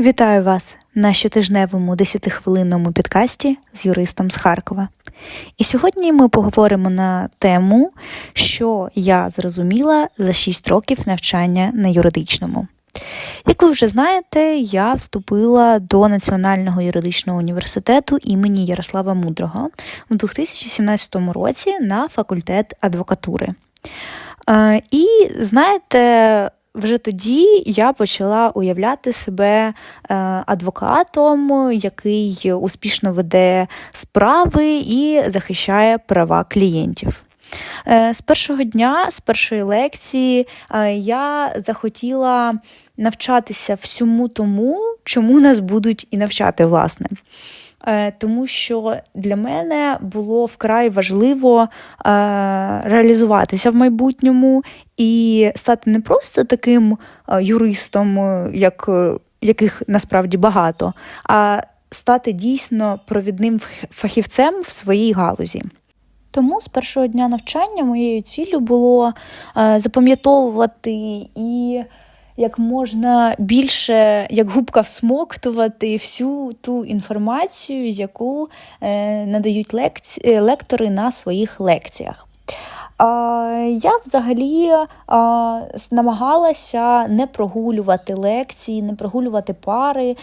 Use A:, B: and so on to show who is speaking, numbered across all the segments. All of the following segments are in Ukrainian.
A: Вітаю вас на щотижневому 10-хвилинному підкасті з юристом з Харкова. І сьогодні ми поговоримо на тему, що я зрозуміла за 6 років навчання на юридичному. Як ви вже знаєте, я вступила до Національного юридичного університету імені Ярослава Мудрого в 2017 році на факультет адвокатури. Е, І знаєте, вже тоді я почала уявляти себе е, адвокатом, який успішно веде справи і захищає права клієнтів. Е, З першого дня, з першої лекції, е, я захотіла навчатися всьому тому, чому нас будуть і навчати, власне. Е, Тому що для мене було вкрай важливо е, реалізуватися в майбутньому і стати не просто таким е, юристом, як, яких насправді багато, а стати дійсно провідним фахівцем в своїй галузі. Тому з першого дня навчання моєю ціллю було запам'ятовувати і як можна більше, як губка всмоктувати всю ту інформацію, яку е, надають лекці... е, лектори на своїх лекціях. Я взагалі намагалася не прогулювати лекції, не прогулювати пари.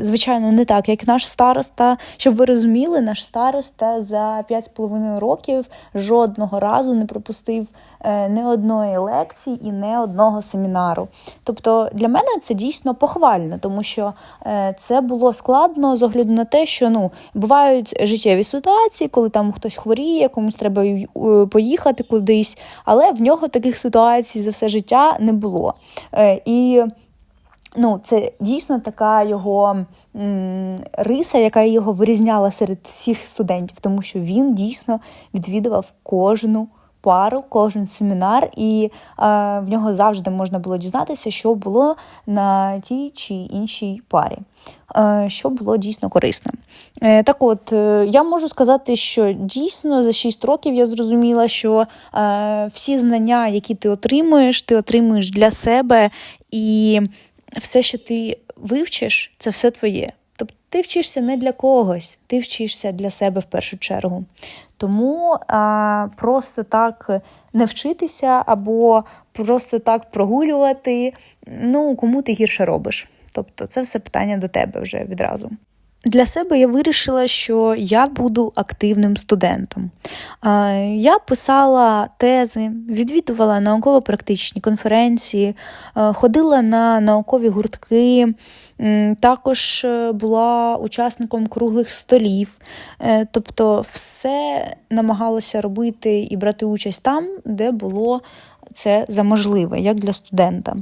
A: Звичайно, не так, як наш староста. Щоб ви розуміли, наш староста за 5,5 років жодного разу не пропустив е, не одної лекції і не одного семінару. Тобто для мене це дійсно похвально, тому що е, це було складно з огляду на те, що ну бувають життєві ситуації, коли там хтось хворіє, комусь треба е, поїхати кудись, але в нього таких ситуацій за все життя не було. Е, І ну, це дійсно така його риса, яка його вирізняла серед всіх студентів, тому що він дійсно відвідував кожну пару, кожен семінар, і е, в нього завжди можна було дізнатися, що було на тій чи іншій парі. Е, Що було дійсно корисним. Е, Так от, е, я можу сказати, що дійсно за 6 років я зрозуміла, що всі знання, які ти отримуєш, ти отримуєш для себе, і все, що ти вивчиш, це все твоє. Тобто ти вчишся не для когось, ти вчишся для себе в першу чергу. Тому а, просто так не вчитися або просто так прогулювати, ну кому ти гірше робиш. Тобто це все питання до тебе вже відразу. Для себе я вирішила, що я буду активним студентом. Я писала тези, відвідувала науково-практичні конференції, ходила на наукові гуртки, також е, була учасником круглих столів. Е, Тобто, все намагалася робити і брати участь там, де було це за можливе, як для студента.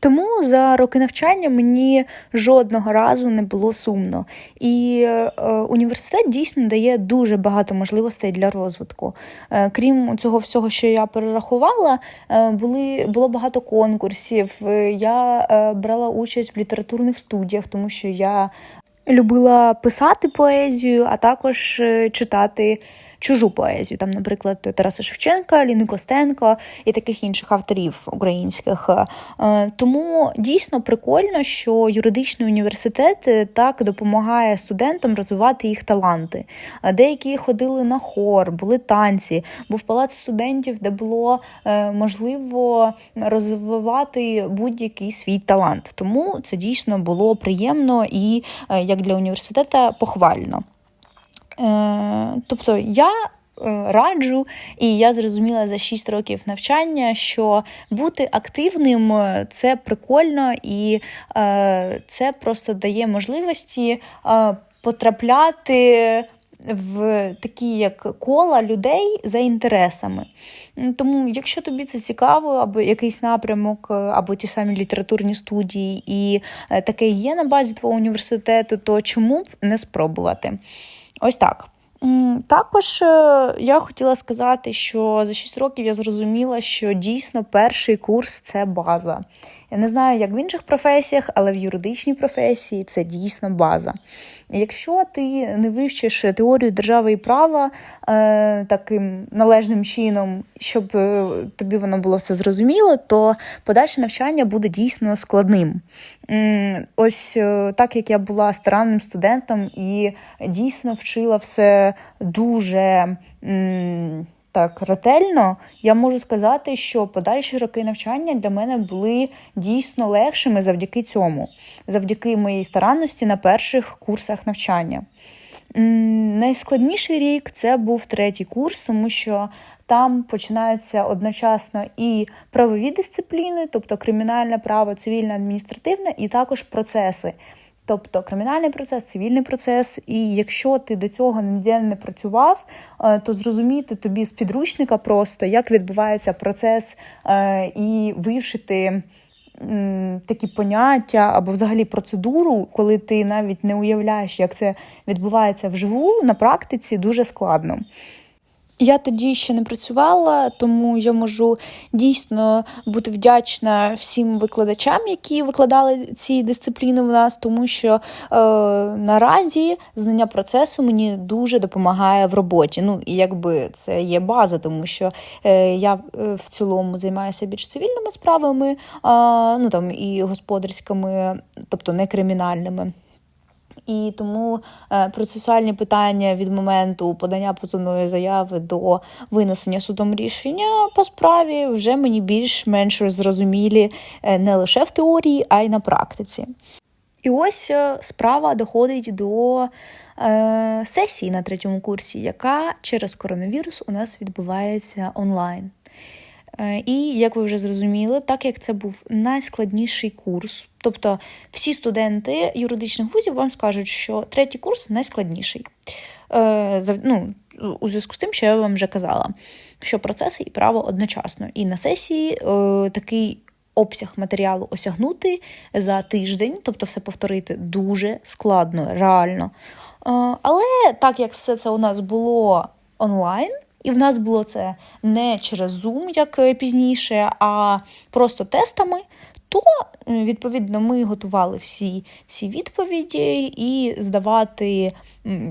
A: Тому за роки навчання мені жодного разу не було сумно. І е, університет дійсно дає дуже багато можливостей для розвитку. Е, крім цього всього, що я перерахувала, е, були, було багато конкурсів. Я брала участь в літературних студіях, тому що я любила писати поезію, а також читати чужу поезію. Там, наприклад, Тараса Шевченка, Ліни Костенко і таких інших авторів українських. Е, Тому дійсно прикольно, що юридичний університет е, так допомагає студентам розвивати їх таланти. Е, Деякі ходили на хор, були танці, був палац студентів, де було можливо розвивати будь-який свій талант. Тому це дійсно було приємно і як для університету похвально. Е, Тобто я е, раджу, і я зрозуміла за 6 років навчання, що бути активним е, це прикольно, і це просто дає можливості потрапляти. В такі як кола людей за інтересами. Тому, якщо тобі це цікаво, або якийсь напрямок, або ті самі літературні студії, і таке є на базі твого університету, то чому б не спробувати? Ось так. Також е, я хотіла сказати, що за 6 років я зрозуміла, що дійсно перший курс це база. Я не знаю, як в інших професіях, але в юридичній професії це дійсно база. Якщо ти не вивчиш теорію держави і права е, таким належним чином, щоб е, тобі воно було все зрозуміло, то подальше навчання буде дійсно складним. Ось е, так як я була старанним студентом і дійсно вчила все дуже. Так, ретельно, я можу сказати, що подальші роки навчання для мене були дійсно легшими завдяки цьому, завдяки моїй старанності на перших курсах навчання. Найскладніший рік це був третій курс, тому що там починаються одночасно і правові дисципліни, тобто кримінальне право, цивільне, адміністративне, і також процеси. Тобто кримінальний процес, цивільний процес, і якщо ти до цього ніде не працював, е, то зрозуміти тобі з підручника просто, як відбувається процес, е, і вивчити такі поняття або взагалі процедуру, коли ти навіть не уявляєш, як це відбувається вживу на практиці, дуже складно. Я тоді ще не працювала, тому я можу дійсно бути вдячна всім викладачам, які викладали ці дисципліни в нас, тому що е, наразі знання процесу мені дуже допомагає в роботі. Ну і якби це є база, тому що е, я е, в цілому займаюся більш цивільними справами, е, ну там і господарськими, тобто не кримінальними. І тому е, процесуальні питання від моменту подання позовної заяви до винесення судом рішення по справі вже мені більш-менш зрозумілі е, не лише в теорії, а й на практиці. І ось е, справа доходить до е, сесії на третьому курсі, яка через коронавірус у нас відбувається онлайн. Е, І як ви вже зрозуміли, так як це був найскладніший курс, тобто всі студенти юридичних вузів вам скажуть, що третій курс найскладніший. Е, Ну, у зв'язку з тим, що я вам вже казала, що процеси і право одночасно. І на сесії е, такий обсяг матеріалу осягнути за тиждень, тобто все повторити, дуже складно, реально. Але так як все це у нас було онлайн, і в нас було це не через Zoom, як е, пізніше, а просто тестами. То, відповідно, ми готували всі ці відповіді, і здавати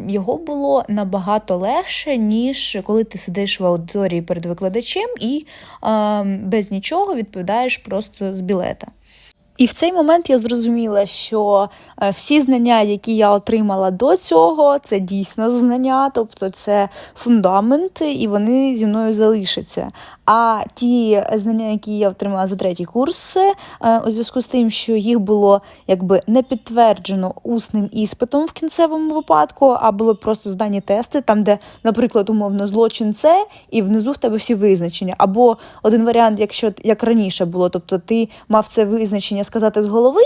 A: його було набагато легше, ніж коли ти сидиш в аудиторії перед викладачем і е, без нічого відповідаєш просто з білета. І в цей момент я зрозуміла, що е, всі знання, які я отримала до цього, це дійсно знання, тобто це фундамент, і вони зі мною залишаться. А ті знання, які я отримала за третій курс, е, у зв'язку з тим, що їх було якби не підтверджено усним іспитом в кінцевому випадку, а були просто здані тести, там, де, наприклад, умовно злочин це, і внизу в тебе всі визначення. Або один варіант, якщо як раніше було, тобто ти мав це визначення сказати з голови.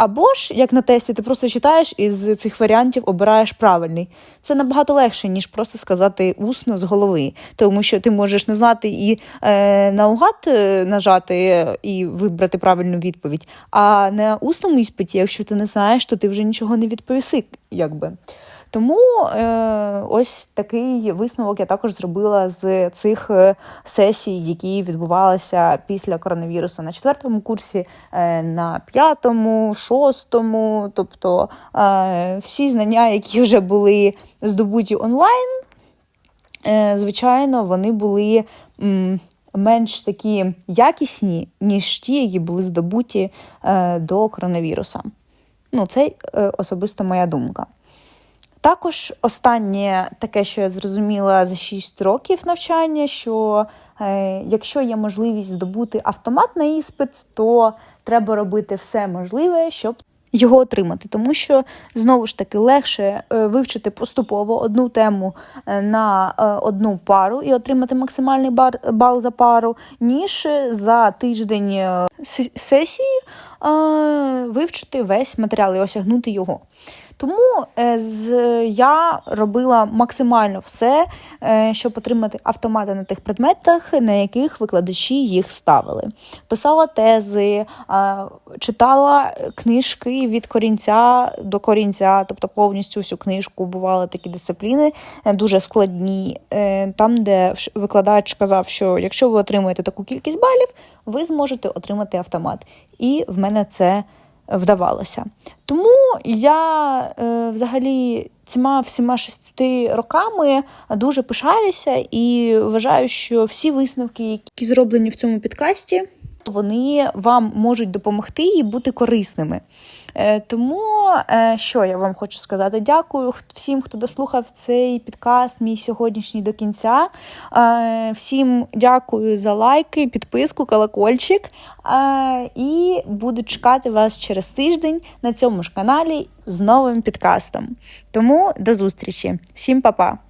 A: Або ж, як на тесті, ти просто читаєш і з цих варіантів обираєш правильний. Це набагато легше, ніж просто сказати усно з голови, тому що ти можеш не знати і е, наугад е, нажати і вибрати правильну відповідь. А на усному іспиті, якщо ти не знаєш, то ти вже нічого не відповіси, якби. Тому е, ось такий висновок я також зробила з цих е, сесій, які відбувалися після коронавірусу на четвертому курсі, е, на п'ятому, шостому. Тобто е, всі знання, які вже були здобуті онлайн, е, звичайно, вони були. м, Менш такі якісні, ніж ті, які були здобуті е, до коронавіруса. Ну, це е, особисто моя думка. Також останнє таке, що я зрозуміла за 6 років навчання, що е, якщо є можливість здобути автомат на іспит, то треба робити все можливе, щоб його отримати, тому що знову ж таки легше е, вивчити поступово одну тему е, на е, одну пару і отримати максимальний бал за пару, ніж за тиждень сесії вивчити весь матеріал і осягнути його. Тому е, з, я робила максимально все, е, щоб отримати автомати на тих предметах, на яких викладачі їх ставили. Писала тези, читала книжки від корінця до корінця, тобто повністю всю книжку бували такі дисципліни е, дуже складні. Там, де викладач казав, що якщо ви отримаєте таку кількість балів, ви зможете отримати автомат. І в мене це вдавалося. Тому я е, взагалі цими всіма шести роками дуже пишаюся і вважаю, що всі висновки, які зроблені в цьому підкасті, вони вам можуть допомогти і бути корисними. Е, Тому е, що я вам хочу сказати? Дякую всім, хто дослухав цей підкаст, мій сьогоднішній до кінця. Е, Всім дякую за лайки, підписку, колокольчик. І буду чекати вас через тиждень на цьому ж каналі з новим підкастом. Тому до зустрічі. Всім па-па!